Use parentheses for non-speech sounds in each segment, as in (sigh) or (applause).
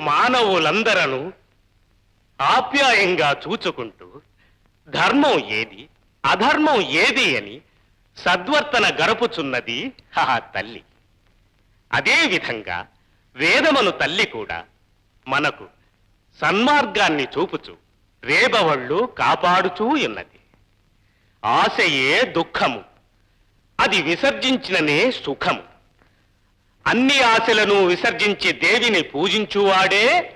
మానవులందరను ఆప్యాయంగా చూచుకుంటూ ధర్మం ఏది అధర్మం ఏది అని సద్వర్తన గరుపుచున్నది ఆ తల్లి. అదేవిధంగా వేదమను తల్లి కూడా మనకు సన్మార్గాన్ని చూపుచు రేబవళ్ళు కాపాడుచూ ఉన్నది. ఆశయే దుఃఖము అది విసర్జించిననే సుఖము. అన్ని ఆశలను విసర్జించి దేవిని పూజించువాడే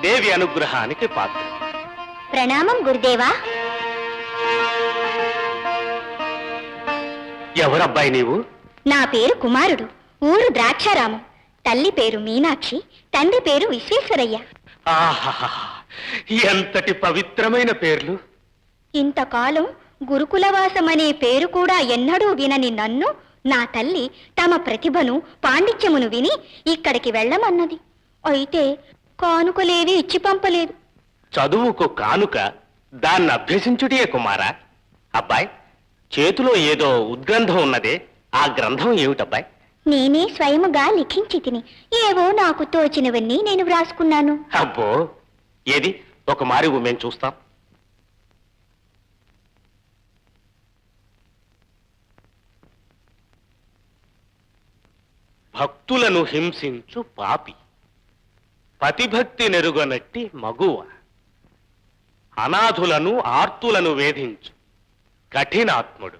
దేవి అనుగ్రహానికి పాత్ర. ప్రణామం గురుదేవా. ఎవరబ్బాయి నీవు? నా పేరు కుమారుడు. ఊరు ద్రాక్షారామం. తల్లి పేరు మీనాక్షి తండ్రి పేరు విశ్వేశ్వరయ్య. ఆహాహా ఎంతటి పవిత్రమైన పేర్లు. ఇంతకాలం గురుకులవాసం అనే పేరు కూడా ఎన్నడూ వినని నన్ను నా తల్లి తమ ప్రతిభను పాండిత్యమును విని ఇక్కడికి వెళ్ళమన్నది. అయితే కానుకలేవి ఇచ్చి పంపలేదు. చదువుకు కానుక దాన్ని అభ్యసించుటే కుమారా? అబ్బాయి చేతిలో ఏదో ఉద్గ్రంథం ఉన్నదే ఆ గ్రంథం ఏమిటబ్బాయి? నేనే స్వయముగా లిఖించి తిని ఏవో నాకు తోచినవన్నీ నేను వ్రాసుకున్నాను. అబ్బో ఏది? ఒక మారి మేము చూస్తాం. భక్తులను హింసించు పాపి. పతిభక్తి నెరుగనట్టి మగువ. అనాథులను ఆర్తులను వేధించు. కఠినాత్ముడు.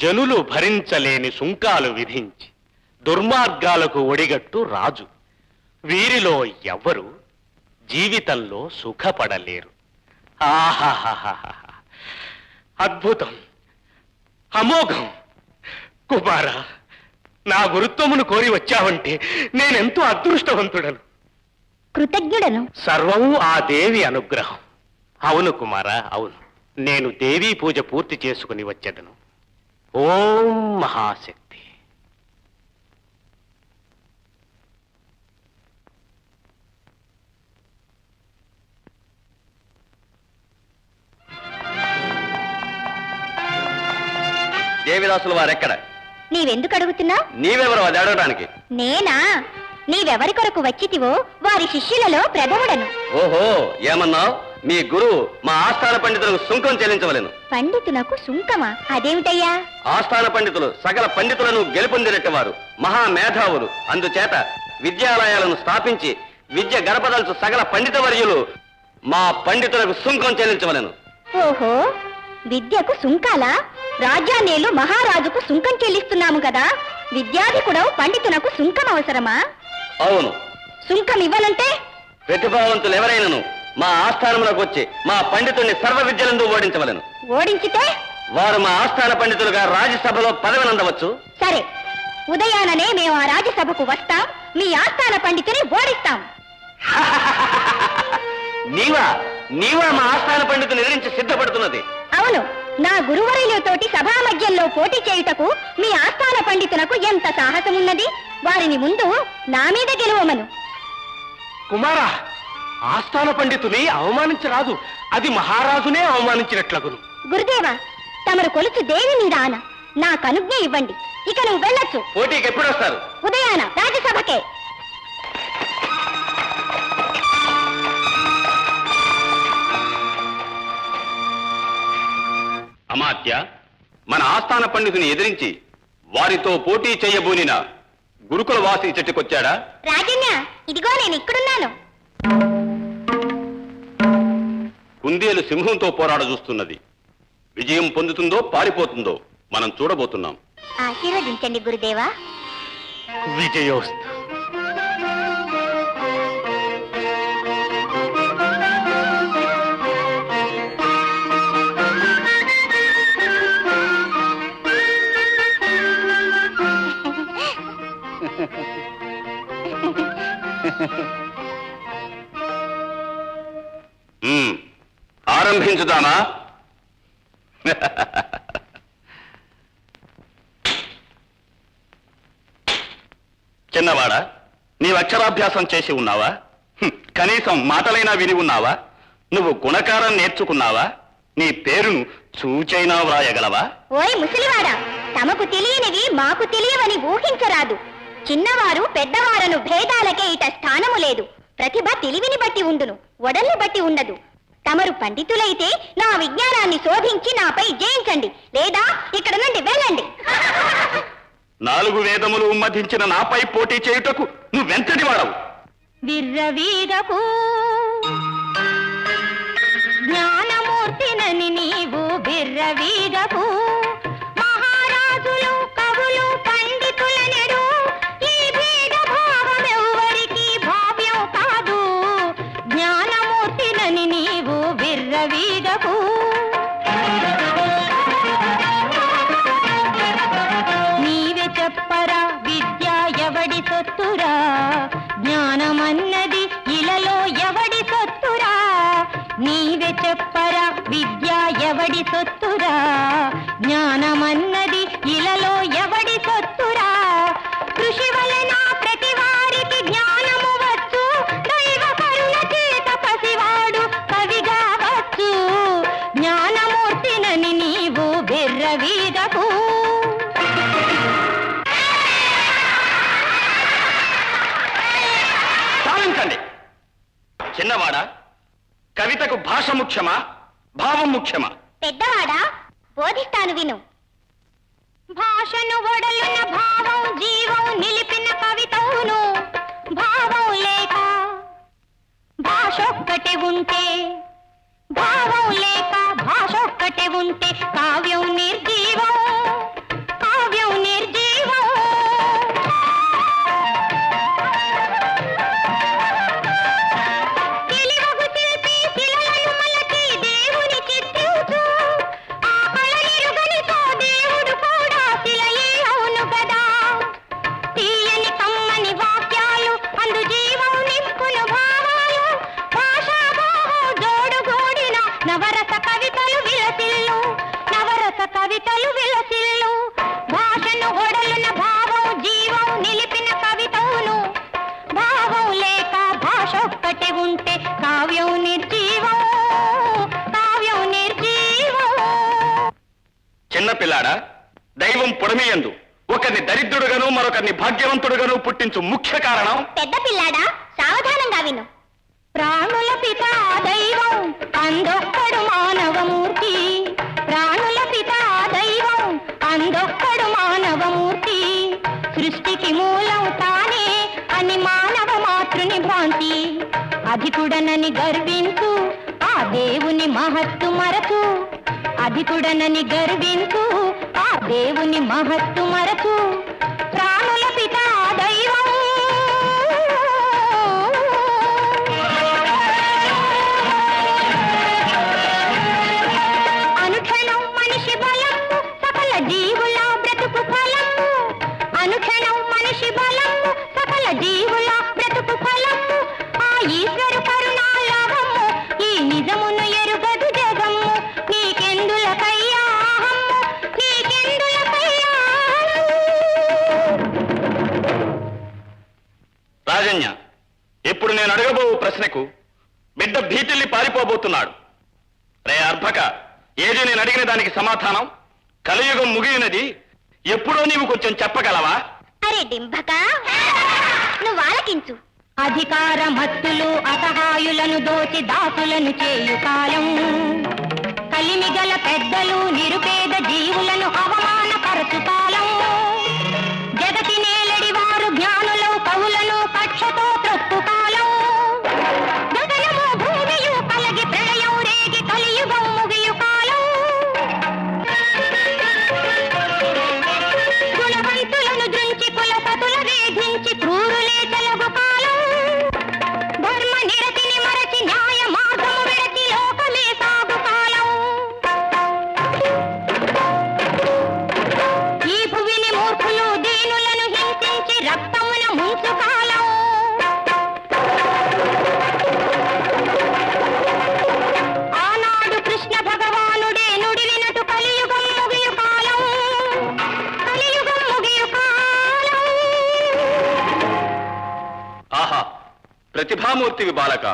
జనులు భరించలేని సుంకాలు విధించి. దుర్మార్గాలకు ఒడిగట్టు రాజు. వీరిలో ఎవ్వరు జీవితంలో సుఖపడలేరు. ఆహాహాహాహా. అద్భుతం. అమోఘం. కుమార. నా గురుత్వమును కోరి వచ్చావంటే నేనెంతో అదృష్టవంతుడను. కృతజ్ఞుడను. సర్వము ఆ దేవి అనుగ్రహం. అవును కుమార అవును. నేను దేవీ పూజ పూర్తి చేసుకుని వచ్చేదను. ఓం మహాశక్తి. దేవిదాసులు వారెక్కడ? నీవెందుకు అడుగుతున్నా? నీవెవరు అది అడగడానికి నేనా? నీవెవరి కొరకు వచ్చితివో వారి శిష్యులలో ప్రథముడను. ఓహో ఏమన్నావు? మీ గురువు మా ఆస్థాన పండితులకు సుంకం చెల్లించవలెను. పండితునకు సుంకమా? అదేమిటయ్యా? ఆస్థాన పండితులు సకల పండితులను గెలుపొందినట్టువారు మహా మేధావులు. అందుచేత విద్యాలయాలను స్థాపించి విద్య గడపదలుచు సకల పండిత వర్యులు మా పండితులకు సుంకం చెల్లించవలెను. ఓహో విద్యకు సుంకాలా? రాజ్యాన్నేలు మహారాజుకు సుంకం చెల్లిస్తున్నాము కదా. విద్యాధికుడవు పండితునకు సుంకం అవసరమా? అవును. సుంకం ఇవ్వనంటే? ప్రతిభావంతులు ఎవరైనను మా ఆస్థానములకు వచ్చి మా పండితుడిని సర్వ విద్యలందు ఓడించవలెను. ఓడించితే? వారు మా ఆస్థాన పండితులుగా రాజ్యసభలో పదవినందవచ్చు. సరే. ఉదయాననే మేము ఆ రాజ్యసభకు వస్తాం. మీ ఆస్థాన పండితుని ఓడిస్తాం. (laughs) నీవా? నీవా మా ఆస్థాన పండితుని ఎదిరించి సిద్ధపడుతున్నది? అవును. నా గురువరులతోటి సభా మధ్యంలో పోటీ చేయుటకు మీ ఆస్థాన పండితునకు ఎంత సాహసమున్నది? వారిని ముందు నా మీద గెలువమను. కుమారా ఆస్థాన పండితుని అవమానించరాదు. అది మహారాజునే అవమానించినట్లగును. గురుదేవా తమరు కొలుచు దేవి మీద ఆన? నాకు అనుజ్ఞ ఇవ్వండి. ఇక నువ్వు వెళ్ళొచ్చు. పోటీకి ఎప్పుడు వస్తారు? ఉదయాన రాజ్యసభకే. అమాత్య మన ఆస్థాన పండితుని ఎదిరించి వారితో పోటీ చేయబోనిన గురుకుల వాసి చెట్టుకొచ్చాడా? రాజన్య ఇదిగో నేను ఇక్కడున్నాను. కుందేలు సింహంతో పోరాడ చూస్తున్నది. విజయం పొందుతుందో పారిపోతుందో మనం చూడబోతున్నాం. ఆశీర్వదించండి గురుదేవా. విజయోస్తు ఆరంభించుదామా చిన్నవాడా నీవు అక్షరాభ్యాసం చేసి ఉన్నావా? కనీసం మాటలైనా విని ఉన్నావా? నువ్వు గుణకారం నేర్చుకున్నావా? నీ పేరును చూచైనా వ్రాయగలవా? ఓయ్ ముసలివాడా తమకు తెలియనివి మాకు తెలియవని ఊహించరాదు. చిన్నవారు పెద్దవారను భేదాలకే ఇట స్థానము లేదు. ప్రతిభ తెలివిని బట్టి ఉండును ఒడల్ని బట్టి ఉండదు. తమరు పండితులైతే నా విజ్ఞానాన్ని శోధించి నాపై జయించండి. లేదా ఇక్కడ నుండి వెళ్ళండి. నాలుగు వేదములు ఉమ్మధించిన నాపై పోటీ చేయుటకు నువ్వెంతటి వాడవు? విర్రవీరకు జ్ఞానమూర్తినని నీవు బిర్రవీరకు బిర్రవీరకు ముఖ్యమా? భావం ముఖ్యమా? పెద్దవాడా? బోధిస్తాను విను. భాషను ఒడలున్న భావం జీవం నిలిపిన కవితవును భావం లేక భాషొక్కటి ఉంటే భావం లేక భాషొక్కటి ఉంటే కావ్యం నిర్జీవం పిల్లాడా? దైవం పుడమియందు. ఒకరిని దరిద్రుడుగాను మరొకరిని భాగ్యవంతుడుగాను పుట్టించు ముఖ్య కారణం? పెద్ద పిల్లాడా? సావధానంగా విను. ప్రాణుల పిత దైవం అందొక్కడు మానవమూర్తి. ప్రాణుల పిత దైవం అందొక్కడు మానవమూర్తి. సృష్టికి మూలం తానే అని మానవ మాతృని భ్రాంతి. అధికుడనని గర్వించు ఆ దేవుని మహత్తు మరచు. అధికుడనని గర్వించు. ఆ దేవుని మహత్తు మరచు. ఇప్పుడు నేను అడగబో ప్రశ్నకు బిడ్డ భీతిల్లి పారిపోబోతున్నాడు. రే అర్భక ఏది నేను అడిగిన దానికి సమాధానం? కలియుగం ముగినది ఎప్పుడో నీవు కొంచెం చెప్పగలవా? అరే డింభక నువ్వు ఆలకించు. అధికార మత్తులు అసహాయులను దోచి దాసులను చేయు కాలం. కలిమిగల పెద్దలు నిరుపేద జీవులను అవమానపరచు కాలం. ఆహా ప్రతిభామూర్తివి బాలక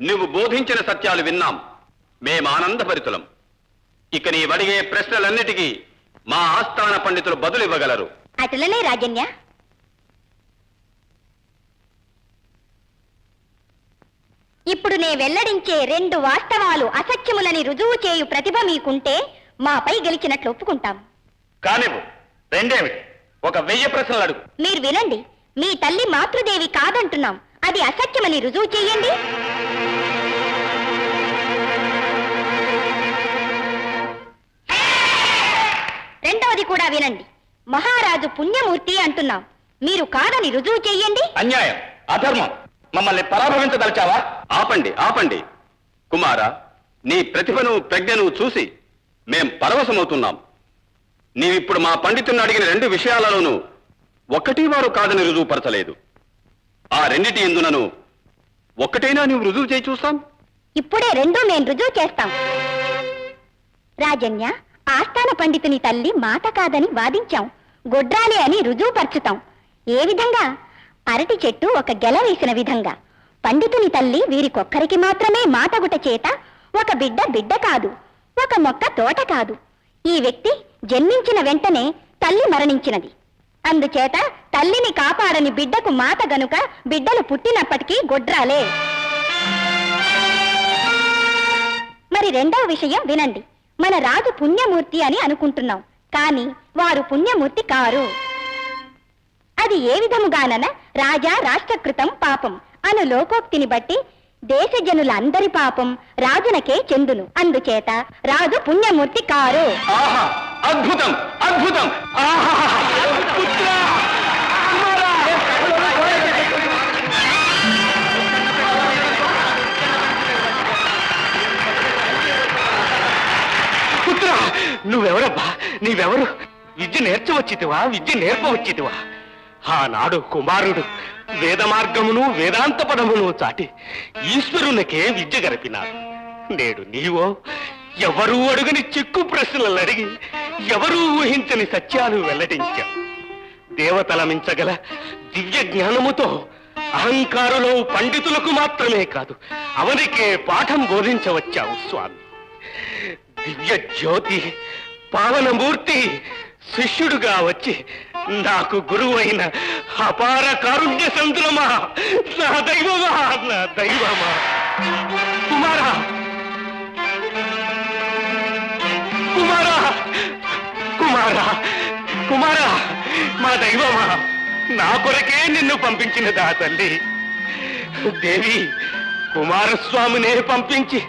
నువ్వు బోధించిన సత్యాలు విన్నాం. మేం ఆనందభరితులం ఇక నీ అడిగే ప్రశ్నలన్నిటికీ మా ఆస్థాన పండితులు బదులు ఇవ్వగలరు అటులనే రాజన్య. ఇప్పుడు నే వెల్లడించే రెండు వాస్తవాలు అసత్యములని రుజువు చేయు ప్రతిభ మీకుంటే మాపై గెలిచినట్లు ఒప్పుకుంటాం. కానివ్వు. రెండేమిటి? ఒక వెయ్యి ప్రశ్నలు అడుగు. మీరు వినండి. మీ తల్లి మాతృదేవి కాదంటున్నాం. అది అసత్యమని రుజువు చేయండి. రెండవది కూడా వినండి. మహారాజు పుణ్యమూర్తి అంటున్నాం. మీరు కాదని రుజువు చెయ్యండి అన్యాయం. అధర్మం. మమ్మల్ని పరాభవించదలిచావా? ఆపండి ఆపండి. కుమార నీ ప్రతిభను ప్రజ్ఞను చూసి మేం పరవశమవుతున్నాం. నీవిప్పుడు మా పండితుని అడిగిన రెండు విషయాలలోనూ ఒకటి వారు కాదని రుజువుపరచలేదు. ఆ రెండిటి ఎందునను ఒక్కటైనా నువ్వు రుజువు చేయి చూస్తాం? ఇప్పుడే రెండూ మేము రుజువు చేస్తాం. రాజన్య ఆస్థాన పండితుని తల్లి మాట కాదని వాదించాం. గొడ్రాలి అని రుజువుపరచుతాం. ఏ విధంగా? అరటి చెట్టు ఒక గెల వేసిన విధంగా. పండితుని తల్లి వీరికొక్కరికి మాత్రమే మాటగుట చేత ఒక బిడ్డ బిడ్డ కాదు ఒక మొక్క తోట కాదు. ఈ వ్యక్తి జన్మించిన వెంటనే తల్లి మరణించినది. అందుచేత తల్లిని కాపాడని బిడ్డకు మాత గనుక బిడ్డలు పుట్టినప్పటికీ గొడ్రాలే. మరి రెండవ విషయం వినండి. మన రాజు పుణ్యమూర్తి అని అనుకుంటున్నాం కానీ వారు పుణ్యమూర్తి కారు. అది ఏ విధముగానన రాజా రాష్ట్రకృతం పాపం అను లోకోక్తిని బట్టి దేశ జనులందరి పాపం రాజునకే చెందును. అందుచేత రాజు పుణ్యమూర్తి కారు ఆహా అద్భుతం అద్భుతం. పుత్ర నువ్వెవరబ్బా? నీవెవరు? విద్య నేర్చవచ్చితివా? విద్య నేర్పవచ్చితివా? ఆనాడు కుమారుడు వేద మార్గమును వేదాంత పదమును చాటి ఈశ్వరునికే విద్య గరిపినాడు నేడు నీవో ఎవరూ అడుగని చిక్కు ప్రశ్నలు అడిగి ఎవరూ ఊహించని సత్యాలు వెల్లడించావు. దేవతల మించగల దివ్య జ్ఞానముతో అహంకారులో పండితులకు మాత్రమే కాదు అవనికే పాఠం బోధించవచ్చావు స్వామి. దివ్య జ్యోతి పావనమూర్తి శిష్యుడుగా వచ్చి నాకు గురువైన అపార కారుణ్య సంతులమా నా దైవమా నా దైవమా. కుమారా కుమారా కుమారా కుమారా మా దైవమా నా కొరకే నిన్ను పంపించినదా తల్లి. దేవి కుమారస్వామినే పంపించి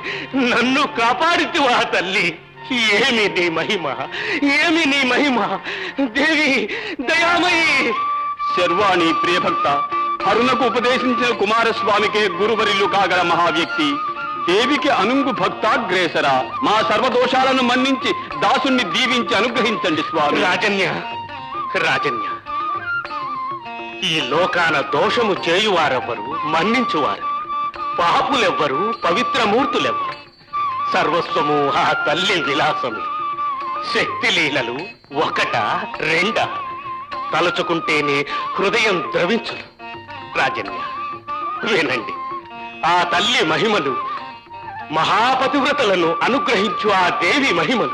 నన్ను కాపాడుతువా తల్లి. ఏమి నీ మహిమ? ఏమి నీ మహిమ? దేవి దయామయి! శర్వాణి ప్రియభక్త అరుణకు ఉపదేశించిన కుమారస్వామికి గురువరిల్లు కాగల మహావ్యక్తి దేవికి అనుంగు భక్తాగ్రేసర మా సర్వదోషాలను మన్నించి దాసుణ్ణి దీవించి అనుగ్రహించండి స్వామి. రాజన్య రాజన్య ఈ లోకాన దోషము చేయువారెవ్వరు మన్నించువారు. పాపులెవ్వరు పవిత్రమూర్తులెవ్వరు. సర్వస్వము ఆ తల్లి విలాసము. శక్తి లీలలు ఒకట రెండ? తలుచుకుంటేనే హృదయం ద్రవించును. రాజన్య వినండి. ఆ తల్లి మహిమలు మహాపతివ్రతలను అనుగ్రహించు ఆ దేవి మహిమలు.